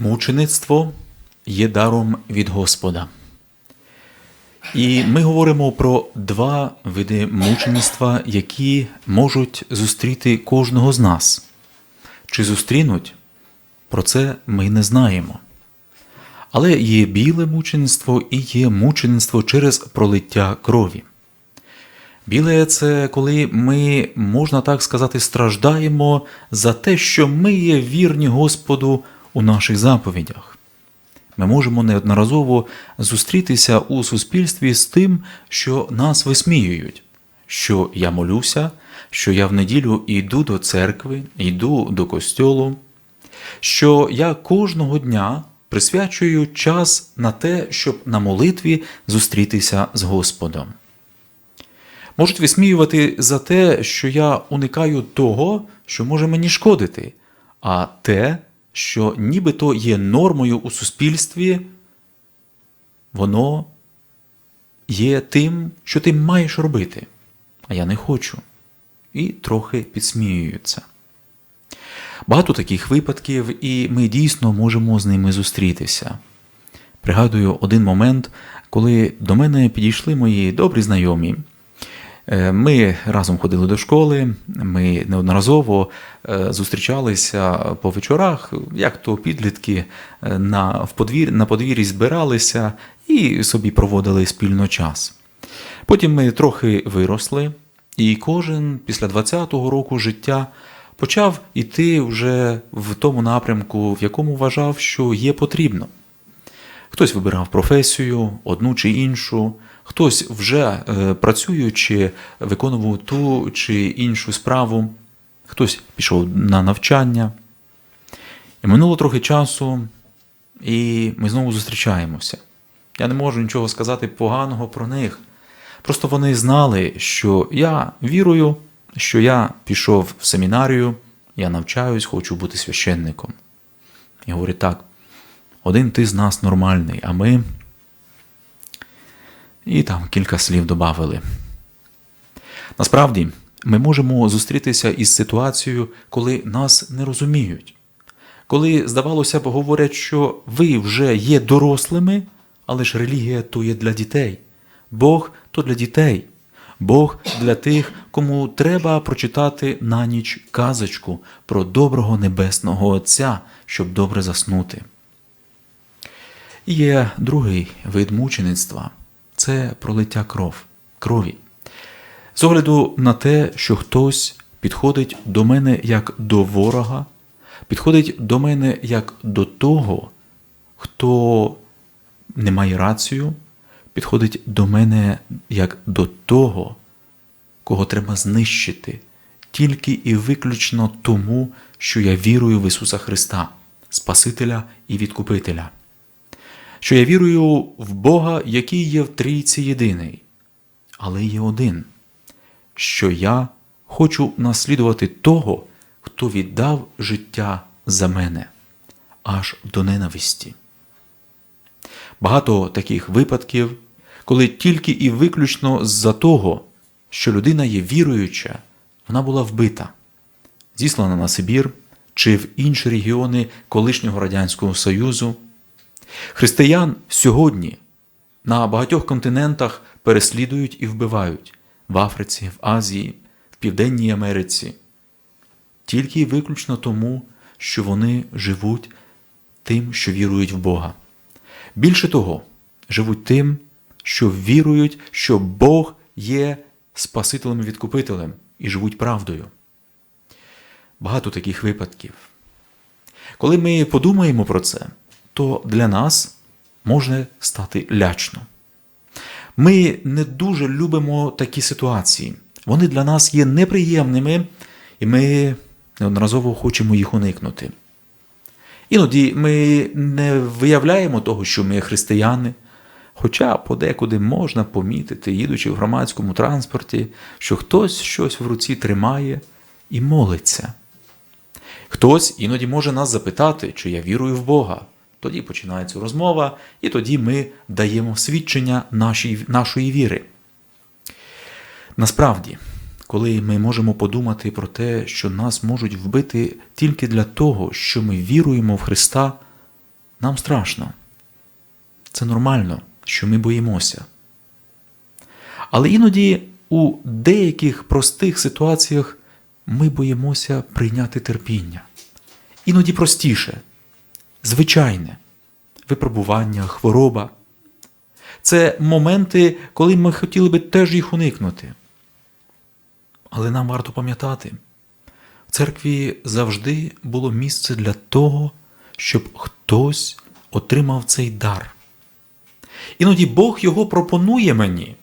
Мучеництво є даром від Господа. І ми говоримо про два види мучеництва, які можуть зустріти кожного з нас. Чи зустрінуть? Про це ми не знаємо. Але є біле мучеництво і є мучеництво через пролиття крові. Біле це коли ми, можна так сказати, страждаємо за те, що ми є вірні Господу у наших заповідях. Ми можемо неодноразово зустрітися у суспільстві з тим, що нас висміюють, що я молюся, що я в неділю йду до церкви, йду до костьолу, що я кожного дня присвячую час на те, щоб на молитві зустрітися з Господом. Можуть висміювати за те, що я уникаю того, що може мені шкодити, а те, що нібито є нормою у суспільстві, воно є тим, що ти маєш робити, а я не хочу. І трохи підсміюються. Багато таких випадків, і ми дійсно можемо з ними зустрітися. Пригадую один момент, коли до мене підійшли мої добрі знайомі. Е, Ми разом ходили до школи, ми неодноразово е, зустрічалися по вечорах, як то підлітки е, на, в подвір, на подвір'ї збиралися і собі проводили спільно час. Потім ми трохи виросли, і кожен після 20-го року життя почав іти вже в тому напрямку, в якому вважав, що є потрібно. Хтось вибирав професію, одну чи іншу, хтось вже е, працюючи, виконував ту чи іншу справу, хтось пішов на навчання. І минуло трохи часу, і ми знову зустрічаємося. Я не можу нічого сказати поганого про них. Просто вони знали, що я вірую, що я пішов в семінарію, я навчаюсь, хочу бути священником. І говорить так. Один ти з нас нормальний, а ми. І там кілька слів додавили. Насправді, ми можемо зустрітися із ситуацією, коли нас не розуміють. Коли, здавалося б, говорять, що ви вже є дорослими, але ж релігія то є для дітей. Бог то для дітей. Бог для тих, кому треба прочитати на ніч казочку про доброго небесного Отця, щоб добре заснути. Є другий вид мучеництва це пролиття кров, крові. З огляду на те, що хтось підходить до мене як до ворога, підходить до мене як до того, хто не має рацію, підходить до мене як до того, кого треба знищити, тільки і виключно тому, що я вірую в Ісуса Христа, Спасителя і Відкупителя що я вірую в Бога, який є в трійці єдиний, але є один, що я хочу наслідувати того, хто віддав життя за мене аж до ненависті. Багато таких випадків, коли тільки і виключно з-за того, що людина є віруюча, вона була вбита, зіслана на Сибір чи в інші регіони колишнього Радянського Союзу. Християн сьогодні на багатьох континентах переслідують і вбивають в Африці, в Азії, в Південній Америці, тільки і виключно тому, що вони живуть тим, що вірують в Бога. Більше того, живуть тим, що вірують, що Бог є Спасителем і відкупителем і живуть правдою. Багато таких випадків. Коли ми подумаємо про це, то для нас може стати лячно. Ми не дуже любимо такі ситуації. Вони для нас є неприємними, і ми неодноразово хочемо їх уникнути. Іноді ми не виявляємо того, що ми християни, хоча подекуди можна помітити, їдучи в громадському транспорті, що хтось щось в руці тримає і молиться. Хтось іноді може нас запитати, чи я вірую в Бога. Тоді починається розмова, і тоді ми даємо свідчення нашої, нашої віри. Насправді, коли ми можемо подумати про те, що нас можуть вбити тільки для того, що ми віруємо в Христа, Нам страшно. Це нормально, що ми боїмося. Але іноді у деяких простих ситуаціях ми боїмося прийняти терпіння. Іноді простіше, звичайне випробування, хвороба. Це моменти, коли ми хотіли би теж їх уникнути. Але нам варто пам'ятати, в церкві завжди було місце для того, щоб хтось отримав цей дар. Іноді Бог його пропонує мені.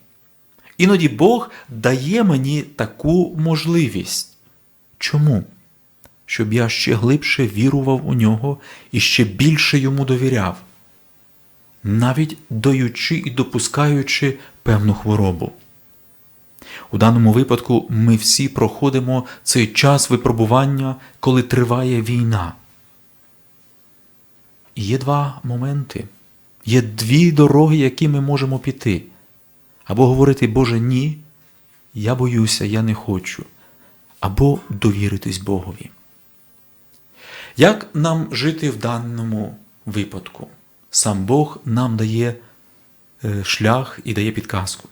Іноді Бог дає мені таку можливість. Чому? Щоб я ще глибше вірував у нього і ще більше йому довіряв, навіть даючи і допускаючи певну хворобу. У даному випадку ми всі проходимо цей час випробування, коли триває війна. І є два моменти, є дві дороги, які ми можемо піти. Або говорити, Боже, ні, я боюся, я не хочу, або довіритись Богові. Як нам жити в даному випадку? Сам Бог нам дає е, шлях і дає підказку.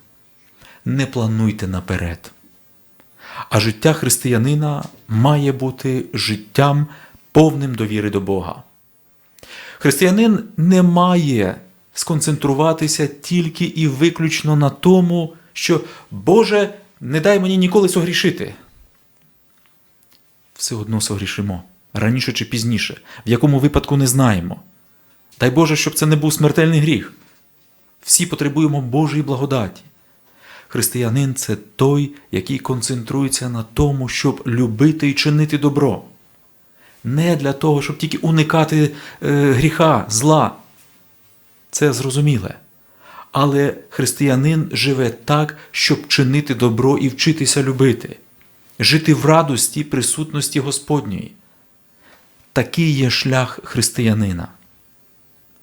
Не плануйте наперед. А життя християнина має бути життям повним довіри до Бога. Християнин не має сконцентруватися тільки і виключно на тому, що Боже, не дай мені ніколи согрішити. Все одно согрішимо раніше чи пізніше, в якому випадку не знаємо. Дай Боже, щоб це не був смертельний гріх. Всі потребуємо Божої благодаті. Християнин це той, який концентрується на тому, щоб любити і чинити добро. Не для того, щоб тільки уникати е, гріха, зла. Це зрозуміле. Але християнин живе так, щоб чинити добро і вчитися любити, жити в радості присутності Господньої. Такий є шлях християнина,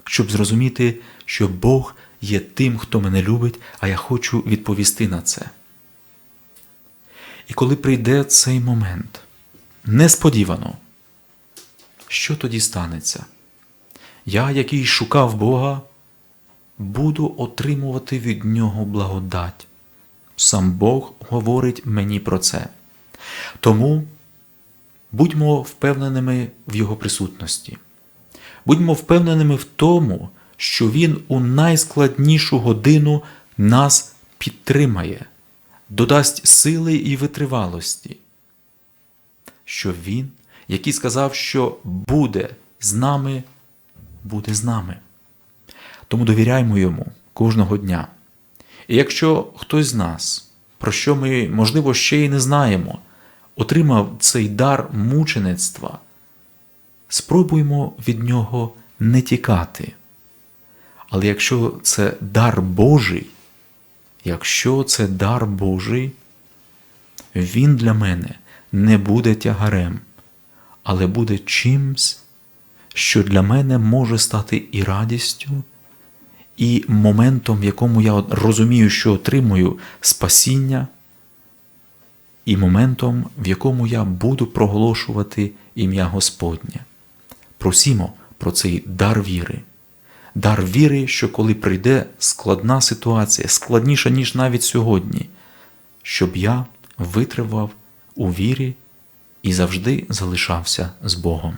щоб зрозуміти, що Бог є тим, хто мене любить, а я хочу відповісти на це. І коли прийде цей момент, несподівано, що тоді станеться? Я, який шукав Бога, буду отримувати від Нього благодать. Сам Бог говорить мені про це. Тому будьмо впевненими в Його присутності. Будьмо впевненими в тому, що Він у найскладнішу годину нас підтримає, додасть сили і витривалості, що Він, який сказав, що буде з нами, буде з нами. Тому довіряймо йому кожного дня. І якщо хтось з нас, про що ми, можливо, ще й не знаємо, отримав цей дар мучеництва, спробуймо від нього не тікати. Але якщо це дар Божий, якщо це дар Божий, він для мене не буде тягарем, але буде чимсь, що для мене може стати і радістю, і моментом, в якому я розумію, що отримую спасіння, і моментом, в якому я буду проголошувати ім'я Господнє. Просімо про цей дар віри. Дар віри, що коли прийде складна ситуація, складніша, ніж навіть сьогодні, щоб я витривав у вірі і завжди залишався з Богом.